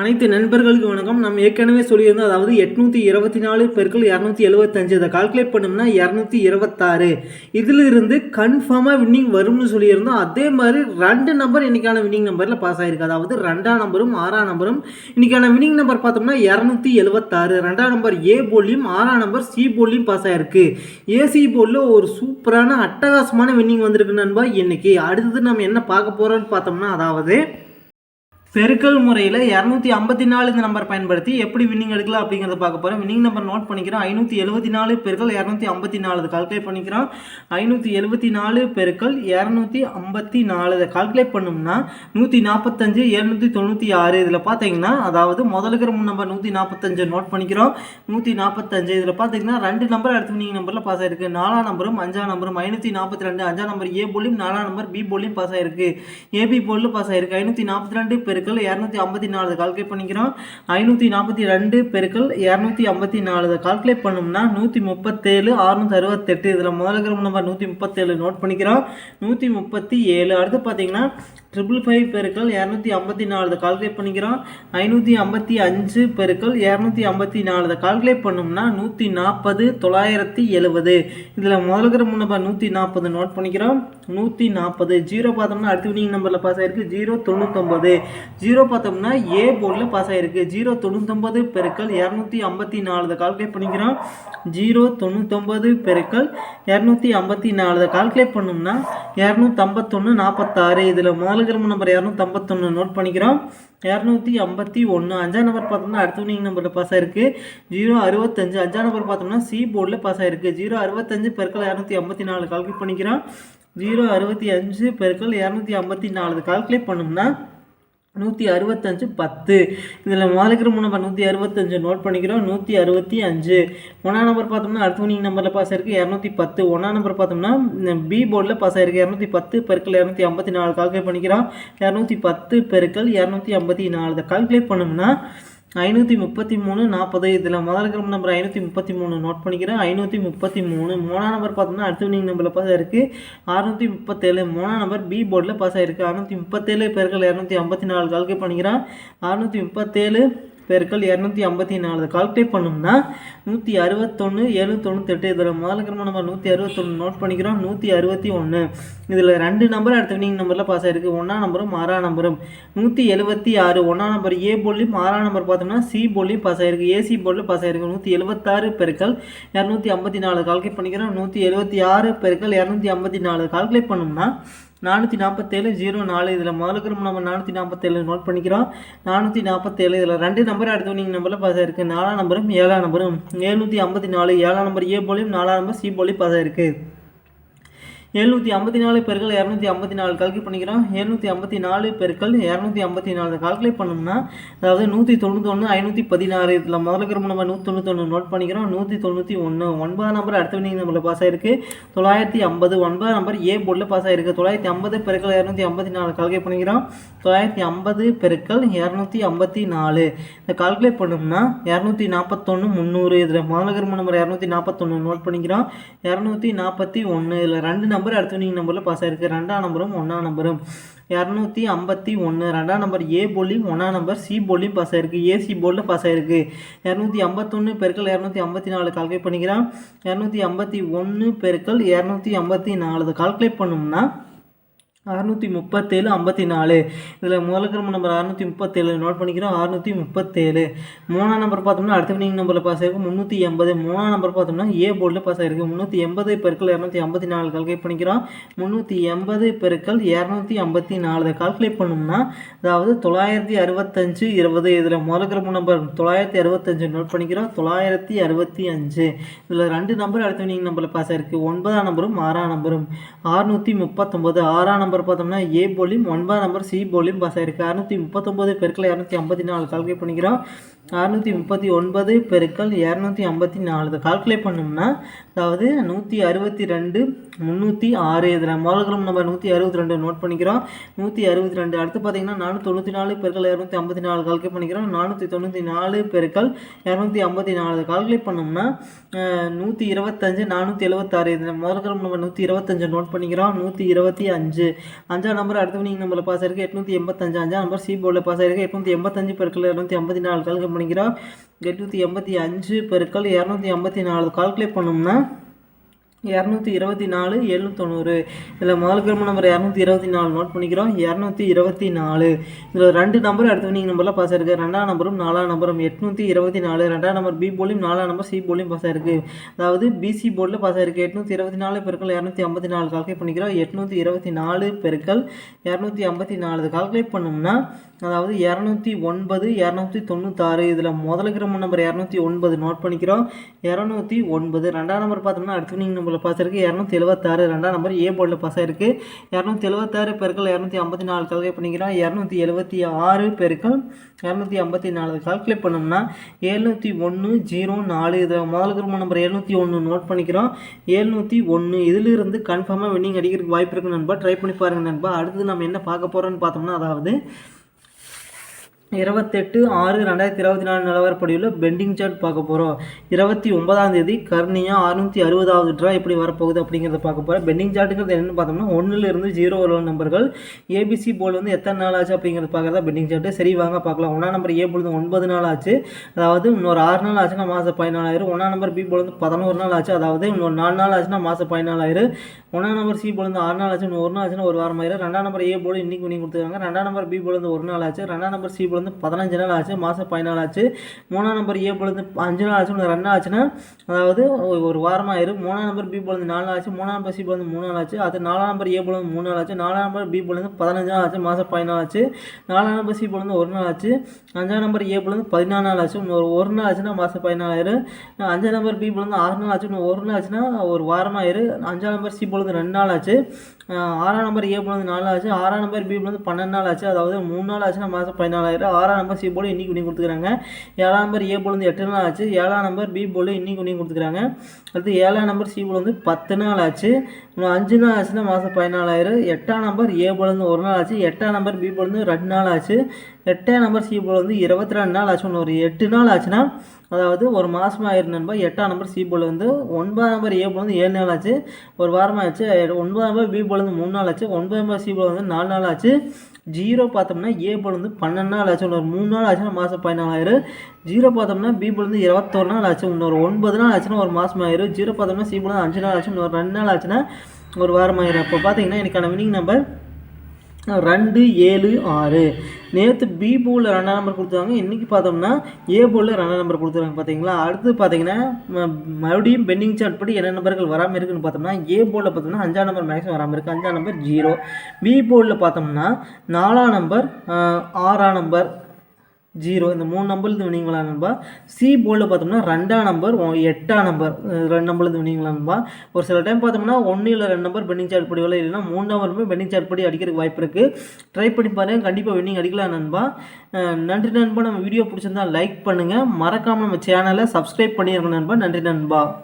அனைத்து நண்பர்களுக்கு வணக்கம். நம்ம ஏற்கனவே சொல்லியிருந்தோம் அதாவது எட்நூற்றி இருபத்தி நாலு பெருக்கள் இரநூத்தி எழுபத்தஞ்சு அதை கால்குலேட் பண்ணோம்னா இரநூத்தி இருபத்தாறு. இதில் இருந்து கன்ஃபார்மாக வின்னிங் வரும்னு சொல்லியிருந்தோம். அதே மாதிரி ரெண்டு நம்பர் இன்னைக்கான வின்னிங் நம்பரில் பாஸ் ஆகிருக்கு அதாவது ரெண்டாம் நம்பரும் ஆறாம் நம்பரும் இன்னைக்கான வின்னிங் நம்பர் பார்த்தோம்னா இரநூத்தி எழுபத்தாறு ரெண்டாம் நம்பர் ஏ போலியும் ஆறாம் நம்பர் சி போலியும் பாஸ் ஆகிருக்கு ஏசி போலில் ஒரு சூப்பரான அட்டகாசமான வின்னிங் வந்திருக்கு நண்பா. இன்றைக்கி அடுத்தது நம்ம என்ன பார்க்க போகிறோம்னு பார்த்தோம்னா அதாவது பெருக்கல் முறையில் இரநூத்தி ஐம்பத்தி நாலு இந்த நம்பர் பயன்படுத்தி எப்படி வின்னிங் எடுக்கலாம் அப்படிங்கிறத பார்க்க போகிறோம் வின்னிங் நம்பர் நோட் பண்ணிக்கிறோம். ஐநூற்றி எழுபத்தி நாலு பெருக்கள் இரநூத்தி ஐம்பத்தி நாலு. கால்குலேட் பண்ணிக்கிறோம். ஐநூற்றி எழுபத்தி நாலு பெருக்கள் இரநூத்தி ஐம்பத்தி நாலு. இதை கால்குலேட் பண்ணோம்னா நூற்றி நாற்பத்தஞ்சு எழுநூற்றி தொண்ணூற்றி ஆறு. இதில் பார்த்தீங்கன்னா அதாவது முதல்ல இருக்கிற நம்பர் நூற்றி நாற்பத்தஞ்சு நோட் பண்ணிக்கிறோம். நூற்றி நாற்பத்தஞ்சு இதில் பார்த்தீங்கன்னா ரெண்டு நம்பர் அடுத்து வின்னிங் நம்பரில் பாஸ் ஆயிருக்கு. நாலாம் நம்பரும் அஞ்சாம் நம்பரும் ஐநூற்றி நாற்பத்தி ரெண்டு. அஞ்சாம் நம்பர் ஏ போலியும் நாலாம் நம்பர் பி போலியும் பாஸ் ஆயிருக்கு. ஏபி போலில் பாஸ் ஆயிருக்கு. ஐநூற்றி நாற்பத்தி ரெண்டு பெருக்கள் இரநூத்தி ஐம்பத்தி நாலு கால்குலேட் பண்ணிக்கிறோம். ஐநூற்றி நாற்பத்தி ரெண்டு பெருக்கள் இரநூத்தி ஐம்பத்தி நாலு கால்குலேட் பண்ணோம்னா நூற்றி முப்பத்தேழு அறுநூத்தி அறுபத்தெட்டு. இதில் முதல்ல இருக்கிற நம்பர் நூற்றி முப்பத்தேழு நோட் பண்ணிக்கிறோம். நூற்றி முப்பத்தி ஏழு. அடுத்து பார்த்தீங்கன்னா ட்ரிபிள் ஃபைவ் பெருக்கள் இரநூத்தி ஐம்பத்தி நாலு கால்குலேட் பண்ணிக்கிறோம். ஐநூற்றி ஐம்பத்தி அஞ்சு பெருக்கள் இரநூத்தி ஐம்பத்தி நாலு கால்குலேட் பண்ணோம்னா நூற்றி நாற்பது தொள்ளாயிரத்தி எழுபது. இதில் முதல்ல இருக்கிற நம்பர் நூற்றி நாற்பது நோட் பண்ணிக்கிறோம். நூற்றி நாற்பது. ஜீரோ பார்த்தோம்னா அடுத்த வினிங் நம்பரில் பாஸ் ஆயிருக்கு. ஜீரோ தொண்ணூத்தொம்பது ஜீரோ பார்த்தோம்னா ஏ போர்டில் பாஸ் ஆகிருக்கு ஜீரோ தொண்ணூத்தொம்பது பெருக்கள் இரநூத்தி ஐம்பத்தி நாலு கால்குலேட் பண்ணிக்கிறோம். ஜீரோ தொண்ணூத்தொம்பது பெருக்கள் இரநூத்தி ஐம்பத்தி நாலு கால்குலேட் பண்ணோம்னா இரநூத்தம்பத்தொன்று நாற்பத்தாறு. இதில் முதல்ல நம்பர் இரநூத்தம்பத்தொன்று நோட் பண்ணிக்கிறோம். இரநூத்தி ஐம்பத்தி ஒன்று. அஞ்சாம் நம்பர் பார்த்தோம்னா அடுத்த வினிங் நம்பரில் பாஸ் ஆயிருக்கு. ஜீரோ அறுபத்தஞ்சு. அஞ்சாம் நம்பர் பார்த்தோம்னா சி போர்டில் பாஸ் ஆயிருக்கு. ஜீரோ அறுபத்தஞ்சு பெருக்கள் இரநூத்தி ஐம்பத்தி நாலு கால்குலேட் பண்ணிக்கிறோம். ஜீரோ அறுபத்தி அஞ்சு பெருக்கள் இரநூத்தி ஐம்பத்தி நாலு கால்குலேட் பண்ணோம்னா நூற்றி அறுபத்தஞ்சு பத்து. இதில் முதலுக்கிற நம்பர் நூற்றி அறுபத்தஞ்சு நோட் பண்ணிக்கிறோம். நூற்றி அறுபத்தி அஞ்சு. ஒன்றாம் நம்பர் பார்த்தோம்னா அடுத்த நம்பரில் பாஸ் ஆயிருக்கு இரநூத்தி பத்து. ஒன்றாம் நம்பர் பார்த்தோம்னா பி போர்டில் பாஸ் ஆயிருக்கு இரநூத்தி பத்து பெருக்கள் இரநூத்தி ஐம்பத்தி நாலு. கால்குலேட் பண்ணிக்கிறோம். இரநூத்தி பத்து பெருக்கள் இரநூத்தி ஐம்பத்தி நாலு. இதை கால்குலேட் பண்ணோம்னா ஐநூற்றி முப்பத்தி மூணு நாற்பது. இதில் முதல் இருக்கிற நம்பர் ஐநூற்றி முப்பத்தி மூணு நோட் பண்ணிக்கிறேன். ஐநூற்றி முப்பத்தி மூணு. மூணாம் நம்பர் பார்த்தோம்னா அடுத்த வினிங் நம்பரில் பாஸ் ஆயிருக்கு. அறுநூற்றி முப்பத்தேழு. மூணாம் நம்பர் பி போர்டில் பாஸ் ஆயிருக்கு. அறுநூற்றி முப்பத்தேழு பேர்கள் இரநூத்தி ஐம்பத்தி நாலு கால்குலேட் பண்ணிக்கிறான். அறுநூற்றி முப்பத்தேழு பெருக்கள் இரநூத்தி ஐம்பத்தி நாலு. கால்குலேட் பண்ணோம்னா நூற்றி அறுபத்தொன்று ஏழு தொண்ணூத்தெட்டு இதில் முதல் நம்ம நம்பர் நூற்றி அறுபத்தொன்று நோட் பண்ணிக்கிறோம். நூற்றி அறுபத்தி ஒன்று இதில் ரெண்டு நம்பர் அடுத்த வினிங் நம்பரில் பாஸ் ஆயிருக்கு. ஒன்றாம் நம்பரும் ஆறா நம்பரும் நூற்றி எழுபத்தி ஆறு. ஒன்றாம் நம்பர் ஏ போலியும் ஆறா நம்பர் பார்த்தோம்னா சி போலியும் பாஸ் ஆயிருக்கு. ஏசி போலில் பாஸ் ஆயிருக்கு. நூற்றி எழுபத்தாறு பெருக்கள் இரநூத்தி ஐம்பத்தி நாலு. கால்குலேட் பண்ணிக்கிறோம். நூற்றி எழுபத்தி ஆறு பெருக்கள் இரநூத்தி ஐம்பத்தி நாலு. கால்குலேட் பண்ணோம்னா நானூற்றி நாற்பத்தேழு ஜீரோ நாலு இதில் முதல்ல நம்ம நானூற்றி நாற்பத்தேழு நோட் பண்ணிக்கிறோம். நானூற்றி நாற்பத்தேழு இதில் ரெண்டு நம்பர் அடுத்து நீங்கள் நம்பரில் பாஸ் ஆயிருக்கு. நாலாம் நம்பரும் ஏழாம் நம்பரும் எழுநூற்றி ஐம்பத்தி நாலு ஏழாம் நம்பர் ஏ போலியும் நாலாம் நம்பர் சி போலியும் பாஸ் ஆயிருக்கு. எழுநூற்றி ஐம்பத்தி நாலு பெருக்கள் இரநூத்தி ஐம்பத்தி நாலு கால்குலேட் பண்ணிக்கிறோம். எழுநூற்றி ஐம்பத்தி நாலு பெருக்கள் இரநூத்தி ஐம்பத்தி நாலு கால்குலேட் பண்ணோம்னா அதாவது நூற்றி தொண்ணூத்தொன்று ஐநூற்றி பதினாறு இதில் முதல்ல இருக்கிற நம்ம நூற்றி தொண்ணூத்தொன்று நோட் பண்ணிக்கிறோம். நூற்றி தொண்ணூற்றி ஒன்று ஒன்பதாம் நம்பர் அடுத்த வினிங் நம்பரில் பாஸ் ஆயிருக்கு. தொள்ளாயிரத்தி ஐம்பது ஒன்பதாம் நம்பர் ஏ போர்டில் பாஸ் ஆயிருக்கு. தொள்ளாயிரத்தி ஐம்பது பெருக்கள் இரநூத்தி ஐம்பத்தி நாலு கால்குலேட் பண்ணிக்கிறோம். தொள்ளாயிரத்தி ஐம்பது பெருக்கள் இரநூத்தி ஐம்பத்தி நாலு. இந்த கால்குலேட் பண்ணோம்னா இரநூத்தி நாற்பத்தொன்று முந்நூறு இதில் முதல்ல இருக்கிற நம்பர் இரநூத்தி நாற்பத்தொன்று நோட் பண்ணிக்கிறோம். இரநூத்தி நாற்பத்தி ஒன்று இதில் ரெண்டு நம்பர் அடுத்த வினிங் நம்பரில் பாஸ் ஆயிருக்கு. ரெண்டாம் நம்பரும் ஒன்றாம் நம்பரும். இரநூத்தி ஐம்பத்தி ஒன்று ரெண்டாம் நம்பர் ஏ போலியும் ஒன்றாம் நம்பர் சி போலியும் பாஸ் ஆயிருக்கு. ஏசி போலில் பாஸ் ஆயிருக்கு. இரநூத்தி ஐம்பத்தொன்று பெருக்கள் இரநூத்தி ஐம்பத்தி நாலு கால்குலேட் பண்ணிக்கிறான். இரநூத்தி ஐம்பத்தி ஒன்று பெருக்கள் இரநூத்தி ஐம்பத்தி நாலு. கால்குலேட் பண்ணோம்னா அறுநூற்றி முப்பத்தேழு ஐம்பத்தி நாலு. இதில் முதல்ல நம்பர் அறுநூற்றி முப்பத்தேழு நோட் பண்ணிக்கிறோம் அறுநூற்றி முப்பத்தேழு. மூணாம் நம்பர் பார்த்தோம்னா அடுத்த வினிங் நம்பரில் பாஸ் ஆயிருக்கு முந்நூற்றி எண்பது. மூணாம் நம்பர் பார்த்தோம்னா ஏ போர்டில் பாஸ் ஆகிருக்கு முந்நூற்றி எண்பது பெருக்கள் இரநூத்தி ஐம்பத்தி நாலு கால்குலேட் பண்ணிக்கிறோம். முந்நூற்றி எண்பது பெருக்கள் இரநூத்தி ஐம்பத்தி நாலு. கால்குலேட் பண்ணோம்னா அதாவது தொள்ளாயிரத்தி அறுபத்தஞ்சு இருபது. இதில் முதல்ல நம்பர் தொள்ளாயிரத்தி அறுபத்தஞ்சு நோட் பண்ணிக்கிறோம். தொள்ளாயிரத்தி அறுபத்தி அஞ்சு. இதில் ரெண்டு நம்பர் அடுத்த வினிங் நம்பரில் பாஸ் ஆயிருக்கு. ஒன்பதாம் நம்பரும் ஆறாம் நம்பரும் அறுநூற்றி முப்பத்தொம்பது ஆறாம் நம்பர் பார்த்தோம்னா ஏ போலியும் ஒன்பதாம் நம்பர் சி போலியும் பாஸ் ஆயிருக்கு. அறுநூற்றி முப்பத்தொம்பது பெருக்கள் இரநூத்தி ஐம்பத்தி நாலு கால்குலேட் பண்ணிக்கிறோம். அறுநூற்றி முப்பத்தி ஒன்பது பெருக்கள் இரநூத்தி ஐம்பத்தி நாலு இதை கால்குலேட் பண்ணோம்னா அதாவது நூற்றி அறுபத்தி ரெண்டு முந்நூற்றி ஆறு இதில் முதல்கிரம் நம்ம நூற்றி அறுபத்தி ரெண்டு நோட் பண்ணிக்கிறோம். நூற்றி அறுபத்தி ரெண்டு அடுத்து பார்த்தீங்கன்னா நானூற்றி தொண்ணூற்றி நாலு பெருக்கள் இரநூத்தி ஐம்பத்தி நாலு கால்குலேட் பண்ணிக்கிறோம். நானூற்றி தொண்ணூற்றி நாலு பெருக்கள் இரநூத்தி ஐம்பத்தி நாலு கால்குலேட் பண்ணோம்னா நூற்றி இருபத்தஞ்சு நானூற்றி எழுபத்தாறு இதில் முதல்கிரம் நம்ம நூற்றி இருபத்தஞ்சு நோட் பண்ணிக்கிறோம். நூற்றி இருபத்தி அஞ்சு. அஞ்சாம் நம்பர் அடுத்த வினிங் நம்பரில் பாஸ் ஆயிருக்கு எட்நூற்றி எண்பத்தஞ்சு. அஞ்சாம் நம்பர் சி போர்டில் பாஸ் ஆயிருக்கு எட்நூற்றி எண்பத்தஞ்சு பெருக்கள் இரநூத்தி ஐம்பத்தி நாலு கால்குலேட் பண்ணிக்கிறோம். எட்நூற்றி எண்பத்தி அஞ்சு பெருக்கள் இரநூத்தி ஐம்பத்தி நாலு. கால்குலேட் பண்ணோம்னா இரநூத்தி இருபத்தி நாலு எழுநூத்தொண்ணூறு. இதில் முதல் கிரம நம்பர் இரநூத்தி இருபத்தி நாலு நோட் பண்ணிக்கிறோம். இரநூத்தி இருபத்தி நாலு. இதில் ரெண்டு நம்பர் எடுத்து நீங்கள் நம்பரில் பாஸ் ஆயிருக்கு. ரெண்டாம் நம்பரும் நாலாம் நம்பரும் எட்நூற்றி இருபத்தி நாலு. ரெண்டாம் நம்பர் பி போலியும் நாலாம் நம்பர் சி போலியும் பாஸ் ஆயிருக்கு. அதாவது பிசி போர்டில் பாஸ் ஆயிருக்கு. எட்நூற்றி இருபத்தி நாலு பெருக்கள் இரநூத்தி ஐம்பத்தி நாலு. கால்குலேட் பண்ணிக்கிறோம். எட்நூற்றி இருபத்தி நாலு பெருக்கள் இரநூத்தி ஐம்பத்தி நாலு. கால்குலேட் பண்ணோம்னா அதாவது இரநூத்தி ஒன்பது இரநூத்தி தொண்ணூத்தாறு. இதில் முதல் கிரம நம்பர் இரநூத்தி ஒன்பது நோட் பண்ணிக்கிறோம். இரநூத்தி ஒன்பது. ரெண்டாம் நம்பர் பார்த்தோம்னா அடுத்து நீங்கள் நம்பரில் பாஸ் ஆயிருக்கு. இரநூத்தி எழுபத்தாறு ரெண்டாம் நம்பர் ஏ போர்டில் பாஸ் ஆயிருக்கு. இரநூத்தி எழுபத்தாறு பெருக்கள் இரநூத்தி ஐம்பத்தி நாலு கால்குலேட் பண்ணிக்கிறோம். இரநூத்தி எழுபத்தி ஆறு பெருக்கள் இரநூத்தி ஐம்பத்தி நாலு கால்குலேட் பண்ணோம்னா எழுநூற்றி ஒன்று ஜீரோ நாலு. இதில் முதல் கிரம நம்பர் எழுநூற்றி ஒன்று நோட் பண்ணிக்கிறோம். எழுநூற்றி ஒன்று இதிலிருந்து கன்ஃபார்மாக வின்னிங் அடிக்கிறதுக்கு வாய்ப்பு இருக்கு நண்பா. ட்ரை பண்ணி பாருங்கள் நண்பா. அடுத்து நம்ம என்ன பார்க்க போகிறோன்னு பார்த்தோம்னா அதாவது இருபத்தெட்டு ஆறு ரெண்டாயிரத்தி இருபத்தி நாலு நிலவரப்படியுள்ள பெண்டிங் சார்ட் பார்க்க போகிறோம் இருபத்தி ஒன்பதாம் தேதி கர்ணியா அறுநூற்றி அறுபதாவது ட்ரா எப்படி வரப்போகுது அப்படிங்கிறத பார்க்க போகிறோம் பெண்டிங் சார்ட்டுங்கிறது என்னென்னு பார்த்தோம்னா ஒன்றுலேருந்து ஜீரோ உள்ள நம்பர்கள். ஏபிசி போல் வந்து எத்தனை நாள் ஆச்சு அப்படிங்கிறத பார்க்குறதா பெண்டிங் சார்ட்டு சரி வாங்க பார்க்கலாம். ஒன்றா நம்பர் ஏ பொழுது ஒன்பது நாள் ஆச்சு. அதாவது இன்னொரு ஆறு நாள் ஆச்சுன்னா மாதம் பதினாலாயிரம் ஒன்றா நம்பர் பி போல் வந்து பதினோரு நாள் ஆச்சு. அதாவது இன்னொரு நாலு நாள் ஆச்சுன்னா மாதம் பதினாலாயிரம் ஒன்றாம் நம்பர் சி போல் வந்து ஆறு நாள் ஆச்சு இன்னும் ஒரு நாள் ஆச்சுன்னா ஒரு வாரம் ஆயிரம். ரெண்டாம் நம்பர் ஏ போல் இன்னைக்கு நீங்கள் கொடுத்துருக்காங்க. ரெண்டாம் நம்பர் பி போல் வந்து ஒரு நாள் ஆச்சு. ரெண்டாம் நம்பர் சி போல் வந்து பதினஞ்சு நாள் ஆச்சு மாதம் பதினாலு ஆச்சு. மூணாம் நம்பர் ஏ பொழுது அஞ்சு நாள் ஆச்சு ரெண்டு நாள் ஆச்சுன்னா அதாவது ஒரு- வாரமாக வாரம் ஆயிரும் மூணாம் நம்பர் பி பொழுது நாலு நாள் ஆச்சு மூணாம் நம்பர் சி பொழுது வந்து மூணு நாள் ஆச்சு. அது நாலாம் நம்பர் ஏ பொழுது மூணு நாள் ஆச்சு நாலாம் நம்பர் பி பொழுது பதினஞ்சு நாள் ஆச்சு மாதம் பதினாலு ஆச்சு. நாலாம் நம்பர் சி பொழுது ஒரு நாள் ஆச்சு அஞ்சாம் நம்பர் ஏ பொழுது பதினாலு நாள் ஆச்சு. இன்னும் ஒரு ஒரு நாள் ஆச்சுன்னா மாதம் பதினாலாயிரும் அஞ்சாம் நம்பர் பி பொழுது ஆறு நாள் ஆச்சு இன்னும் ஒரு நாள் ஆச்சுன்னா ஒரு வாரமாயிரு. அஞ்சாம் நம்பர் சி பொழுது ரெண்டு நாள் ஆச்சு. ஆறாம் நம்பர் ஏ பொழுது நாலு ஆச்சு ஆறாம் நம்பர் பி பொழுது பன்னெண்டு நாள் ஆச்சு. அதாவது மூணு நாள் ஆச்சுன்னா மாதம் பதினாலாயிரம் ஆறாம் நம்பர் சி போல் இன்றைக்கி பண்ணி கொடுத்துக்கிறாங்க. ஏழாம் நம்பர் ஏ போல் வந்து எட்டு நாள் ஆச்சு. ஏழாம் நம்பர் பி போல் இன்றைக்கி பண்ணி கொடுத்துக்கிறாங்க. அடுத்து ஏழாம் நம்பர் சி போல் வந்து பத்து நாள் ஆச்சு. இன்னும் அஞ்சு நாள் ஆச்சுன்னா மாதம் பதினாலாயிரம். எட்டாம் நம்பர் ஏ போல் வந்து ஒரு நாள் ஆச்சு. எட்டாம் நம்பர் பி போல் வந்து ரெண்டு நாள் ஆச்சு. எட்டாம் நம்பர் சி போல் வந்து இருபத்தி ரெண்டு நாள் ஆச்சு. ஒன்று ஒரு எட்டு நாள் ஆச்சுன்னா அதாவது ஒரு மாதம் ஆயிரம் நண்பா எட்டாம் நம்பர் சி போல் வந்து ஒன்பதாம் நம்பர் ஏ போல் வந்து ஏழு நாள் ஆச்சு. ஒரு வாரமாக ஆச்சு ஒன்பதாம் நம்பர் பி போல் வந்து மூணு நாள் ஆச்சு. ஒன்பதாம் நம்பர் சி போல் வந்து நாலு நாள் ஆச்சு. ஜீரோ பார்த்தோம்னா ஏ போல் வந்து பன்னெண்டு நாள் ஆச்சு இன்னொரு மூணு நாள் ஆச்சுன்னா மாதம் பதினாலாயிரம். ஜீரோ பார்த்தோம்னா பி போல் வந்து இருபத்தொரு நாள் ஆச்சு இன்னொரு ஒன்பது நாள் ஆச்சுன்னா ஒரு மாதம் ஆயிரும். ஜீரோ பார்த்தோம்னா சி போல் அஞ்சு நாள் ஆச்சு இன்னொரு ரெண்டு நாள் ஆச்சுன்னா ஒரு வாரம் ஆயிரும். அப்போ பார்த்தீங்கன்னா எனக்கான வினிங் நம்பர் ரெண்டு ஏழு ஆறு. நேற்று பி போலில் ரெண்டாம் நம்பர் கொடுத்தாங்க இன்றைக்கி பார்த்தோம்னா ஏ போலில் ரெண்டாம் நம்பர் கொடுத்துருக்காங்க பார்த்தீங்களா? அடுத்து பார்த்தீங்கன்னா ம- மறுபடியும் பெண்டிங் சார்ட் படி என்ன நம்பர்கள் வராமல் இருக்குன்னு பார்த்தோம்னா ஏ போலில் பார்த்தோம்னா அஞ்சாம் நம்பர் மேக்ஸிமம் வராமல் இருக்குது அஞ்சாம் நம்பர் ஜீரோ பி போலில் பார்த்தோம்னா நாலாம் நம்பர் ஆறாம் நம்பர் ஜீரோ. இந்த மூணு நம்பர்லேருந்து வினிங்களா நண்பா? சி போர்டில் பார்த்தோம்னா ரெண்டாம் நம்பர் ஒ- எட்டாம் நம்பர் ரெண்டு நம்பர்லேருந்து வினிங்களா நண்பா? ஒரு சில டைம் பார்த்தோம்னா ஒன்று இல்லை ரெண்டு நம்பர் பெண்டிங் சார்ட் படி வரல இல்லைன்னா மூணு நம்பருமே பெண்டிங் சார்ட் படி அடிக்கிறதுக்கு வாய்ப்பு இருக்குது ட்ரை பண்ணி பாருங்கள் கண்டிப்பாக வின்னிங் அடிக்கலாம் நண்பா. நன்றி நண்பா. நம்ம வீடியோ பிடிச்சிருந்தா லைக் பண்ணுங்கள் மறக்காமல் நம்ம சேனலை சப்ஸ்கிரைப் பண்ணியிருக்கோம் நண்பா. நன்றி நண்பா.